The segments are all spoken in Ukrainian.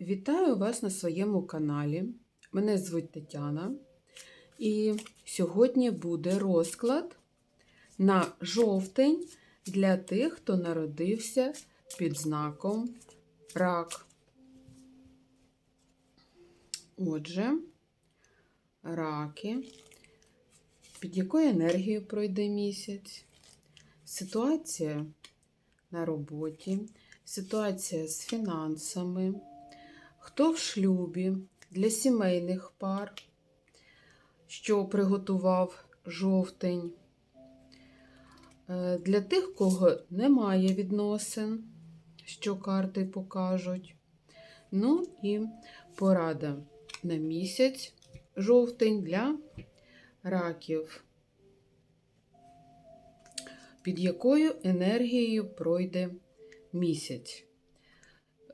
Вітаю вас на своєму каналі. Мене звуть Тетяна. І сьогодні буде розклад на жовтень для тих, хто народився під знаком рак. Отже, раки, під якою енергією пройде місяць, ситуація на роботі, ситуація з фінансами. Хто в шлюбі для сімейних пар, що приготував жовтень. Е, Для тих, кого немає відносин, що карти покажуть. Ну і порада на місяць жовтень для раків, під якою енергією пройде місяць.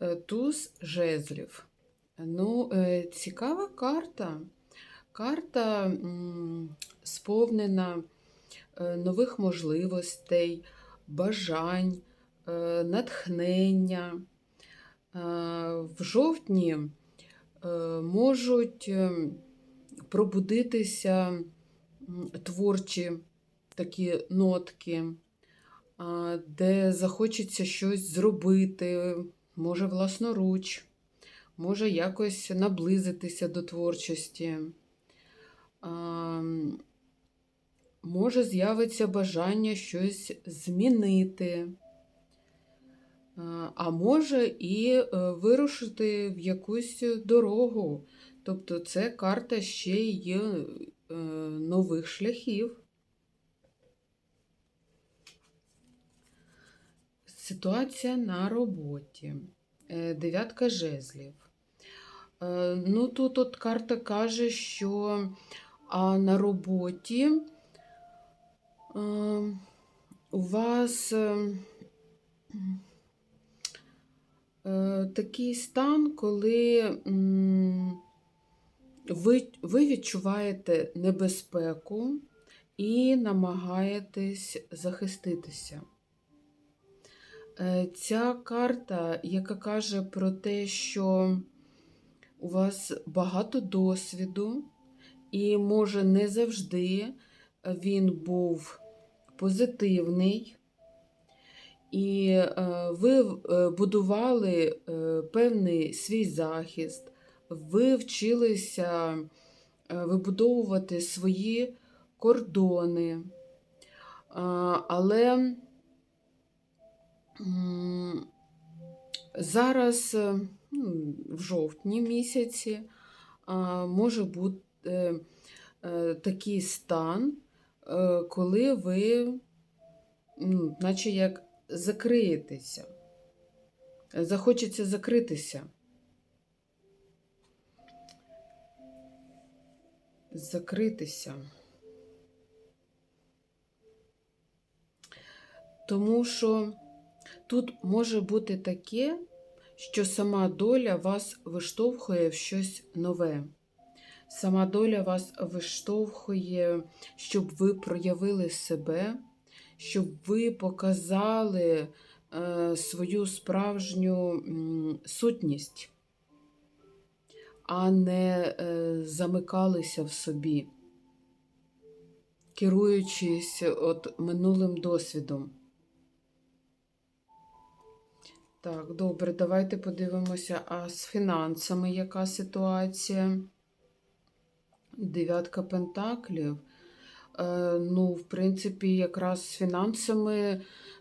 Е, Туз жезлів. Ну, е, цікава карта. Карта сповнена е, нових можливостей, бажань, натхнення. В жовтні можуть пробудитися творчі такі нотки, де захочеться щось зробити, може власноруч, може якось наблизитися до творчості. Може з'явиться бажання щось змінити, А, а може і е, вирушити в якусь дорогу. Тобто це карта ще й е, нових шляхів. Ситуація на роботі. Е, Дев'ятка жезлів. Е, Ну, тут от карта каже, що а на роботі е, у вас такий стан, коли ви, ви відчуваєте небезпеку і намагаєтесь захиститися. Е, Ця карта, яка каже про те, що у вас багато досвіду, і, може, не завжди він був позитивний, і е, ви е, будували певний свій захист, ви вчилися вибудовувати свої кордони, але Зараз, е, ну, в жовтні місяці, може бути е, такий стан, е, коли ви, ну, наче як закриєтеся, захочеться закритися. Закритися. Тому що Тут може бути таке, що сама доля вас виштовхує в щось нове. Сама доля вас виштовхує, щоб ви проявили себе, щоб ви показали е, свою справжню сутність, а не е, замикалися в собі, керуючись от минулим досвідом. Так, добре, давайте подивимося, а з фінансами яка ситуація? Дев'ятка пентаклів. Е, ну, в принципі, якраз з фінансами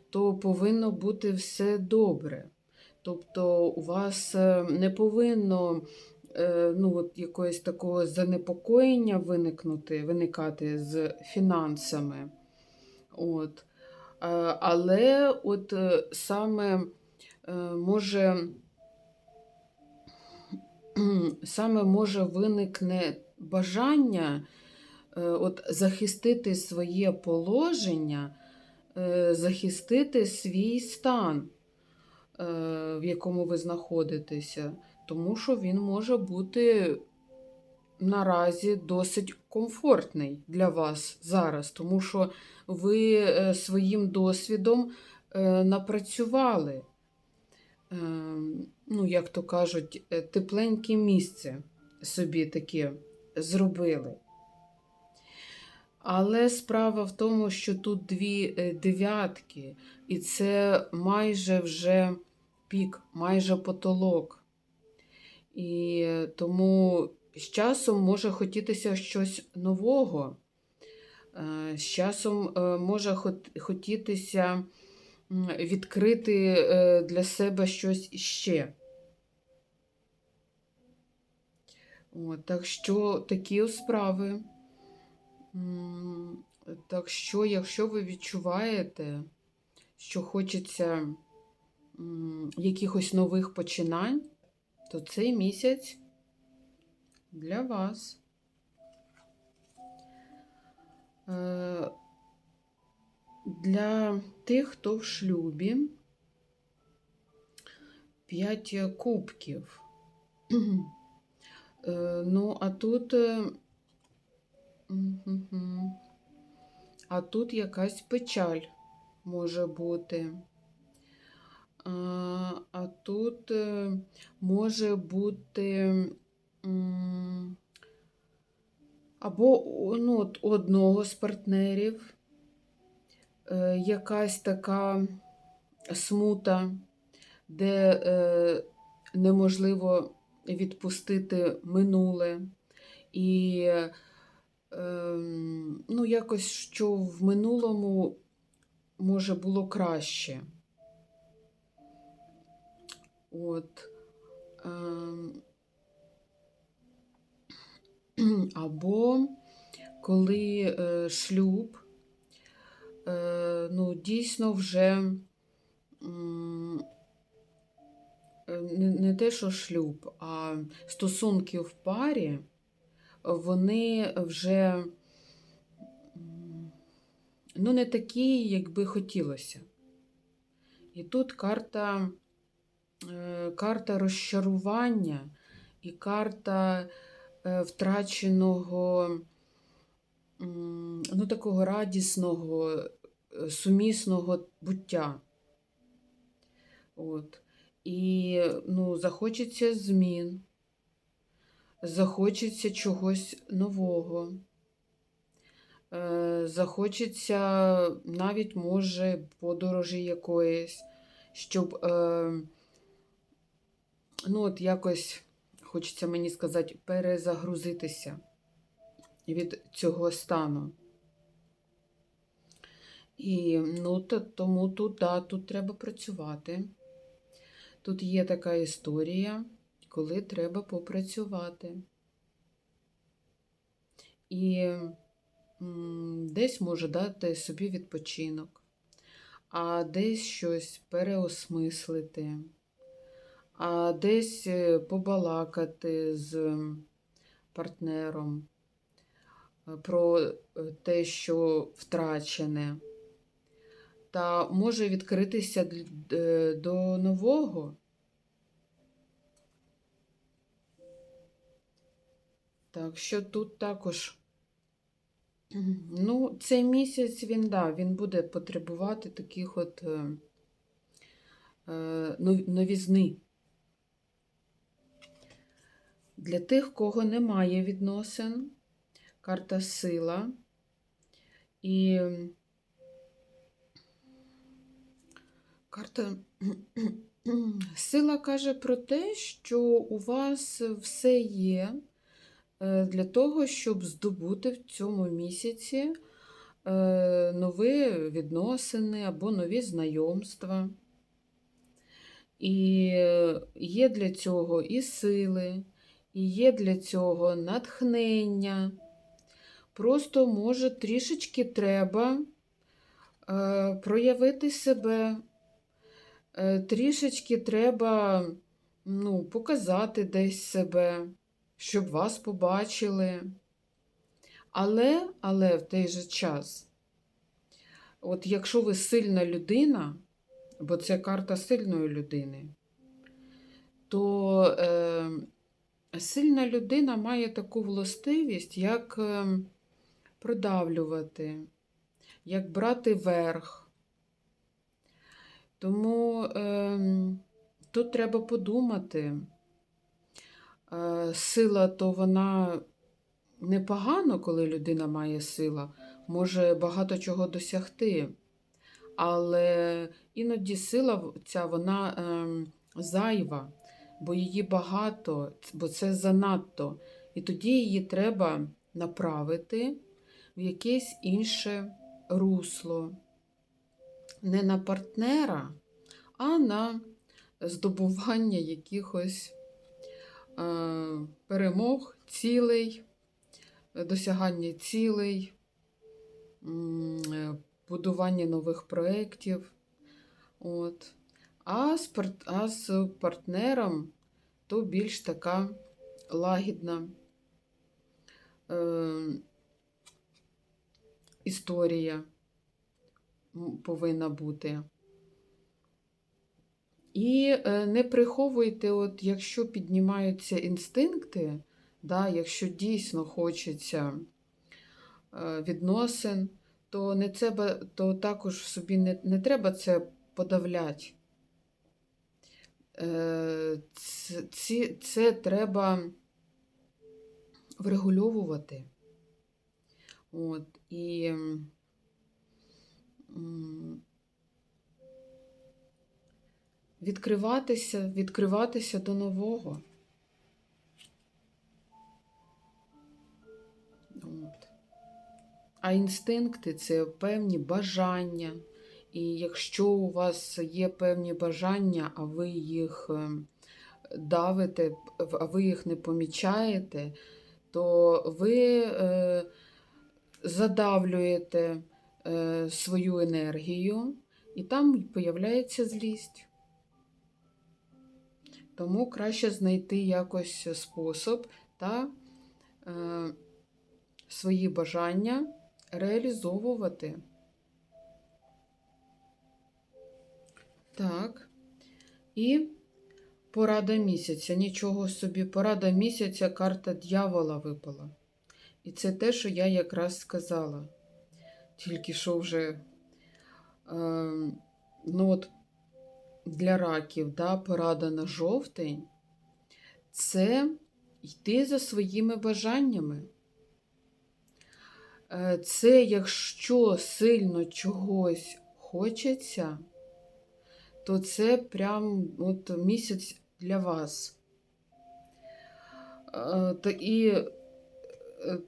то повинно бути все добре. Тобто, у вас е, не повинно е, ну, от якогось такого занепокоєння виникнути, виникати з фінансами. От. Е, але от е, саме може саме може виникне бажання е, от захистити своє положення, е, захистити свій стан, в якому ви знаходитеся, тому що він може бути наразі досить комфортний для вас зараз, тому що ви своїм досвідом напрацювали. Е, ну, як то кажуть, е, тепленьке місце собі таке зробили. Але справа в тому, що тут дві е, дев'ятки, і це майже вже пік, майже потолок. І е, тому з часом може хотітися щось нового. З часом може хотітися відкрити е, для себе щось іще. От, так що такі справи. Так що, якщо ви відчуваєте, що хочеться якихось нових починань, то цей місяць для вас. Е, Для тих, хто в шлюбі, п'ять кубків. Е, Ну, а тут. е. А тут якась печаль може бути. А, тут е, може бути або ну, одного з партнерів е, якась така смута, де е, неможливо відпустити минуле. І ем, ну, якось що в минулому може було краще. От. ем, Або коли е, шлюб, е, ну, дійсно вже е, не, те, що шлюб, а стосунки в парі, вони вже ну, не такі, як би хотілося. І тут карта, е, карта розчарування і карта е, втраченого, ну, такого радісного, е, сумісного буття. От. І ну, захочеться змін, захочеться чогось нового. Е, Захочеться навіть, може, подорожі якоїсь, щоб, е, ну, от якось, хочеться мені сказати, перезагрузитися від цього стану. І ну, то, тому тут, да, тут треба працювати. Тут є така історія, коли треба попрацювати. І десь може дати собі відпочинок, а десь щось переосмислити, а десь е, побалакати з партнером про е, те, що втрачене. Та може відкритися е, до нового. Так що тут також, ну, цей місяць він, да, він буде потребувати таких от е, е, новізни. Для тих, кого немає відносин, карта сила. І карта сила каже про те, що у вас все є е, для того, щоб здобути в цьому місяці е, нові відносини або нові знайомства. І є для цього і сили, і є для цього натхнення. Просто, може, трішечки треба е, проявити себе, е, трішечки треба ну, показати десь себе, щоб вас побачили. Але, але в той же час, от якщо ви сильна людина, бо це карта сильної людини, то е, сильна людина має таку властивість, як е, продавлювати, як брати верх. Тому е, тут треба подумати. Е, Сила, то вона непогано, коли людина має сила, може багато чого досягти. Але іноді сила ця вона ем, зайва, бо її багато, бо це занадто. І тоді її треба направити в якесь інше русло. Не на партнера, а на здобування якихось е, перемог, цілей, досягання цілей, е, будування нових проєктів. От. А, з а з партнером то більш така лагідна е, історія повинна бути. І е, не приховуйте, от якщо піднімаються інстинкти, да, якщо дійсно хочеться е, відносин, то, не треба, то також собі не, не треба це подавляти. Е, Це, це треба врегульовувати. От, і відкриватися, відкриватися до нового. От. А інстинкти це певні бажання. І якщо у вас є певні бажання, а ви їх ем, давите, а ви їх не помічаєте, то ви е, задавлюєте е, свою енергію, і там появляється злість. Тому краще знайти якось спосіб та е, свої бажання реалізовувати. Так. І порада місяця. Нічого собі, порада місяця, карта дьявола випала. І це те, що я якраз сказала. Тільки що вже е, ну от для раків, да, порада на жовтень це йти за своїми бажаннями. Е, Це якщо сильно чогось хочеться, то це прям от місяць для вас. Е, Та і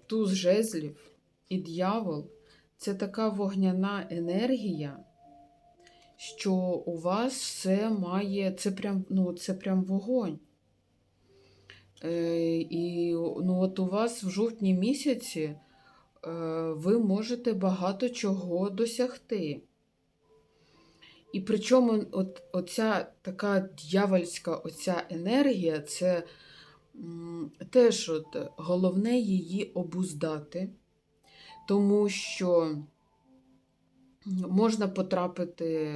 туз жезлів, і дьявол це така вогняна енергія, що у вас все має, це прям, ну, це прям вогонь. Е, І ну, от у вас в жовтні місяці е, ви можете багато чого досягти. І причому от, оця така дьявольська оця енергія, це теж от, головне її обуздати, тому що можна потрапити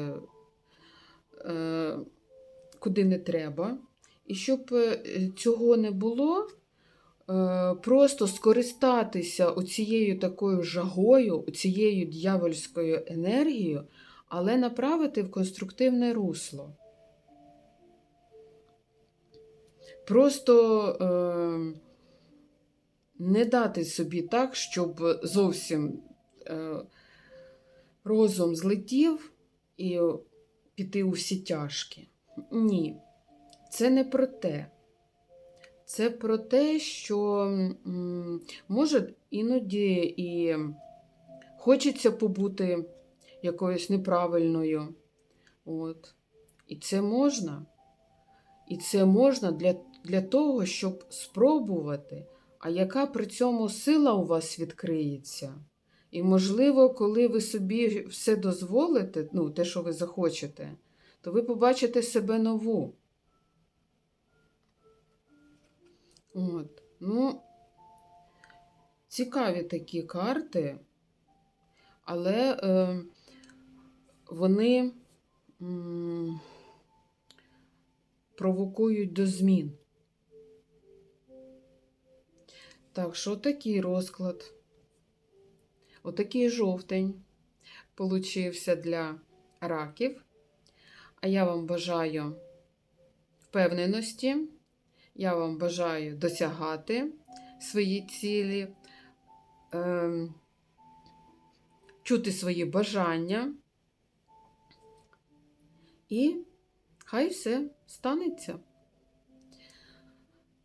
е, куди не треба. І щоб е, цього не було, е, просто скористатися оцією такою жагою, оцією дьявольською енергією, але направити в конструктивне русло. Просто е, не дати собі так, щоб зовсім е, розум злетів і піти у всі тяжкі. Ні, це не про те. Це про те, що може іноді і хочеться побути якоюсь неправильною. От. І це можна. І це можна для, для того, щоб спробувати, а яка при цьому сила у вас відкриється. І, можливо, коли ви собі все дозволите, ну, те, що ви захочете, то ви побачите себе нову. От. Ну, цікаві такі карти, але е, вони м, провокують до змін. Так, що такий розклад? Отакий жовтень получився для раків. А я вам бажаю впевненості. Я вам бажаю досягати свої цілі, ем, чути свої бажання. І хай все станеться.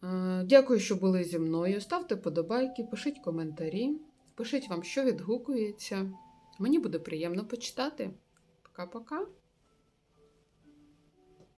Е, Дякую, що були зі мною. Ставте подобайки, пишіть коментарі, пишіть вам, що відгукується. Мені буде приємно почитати. Пока-пока.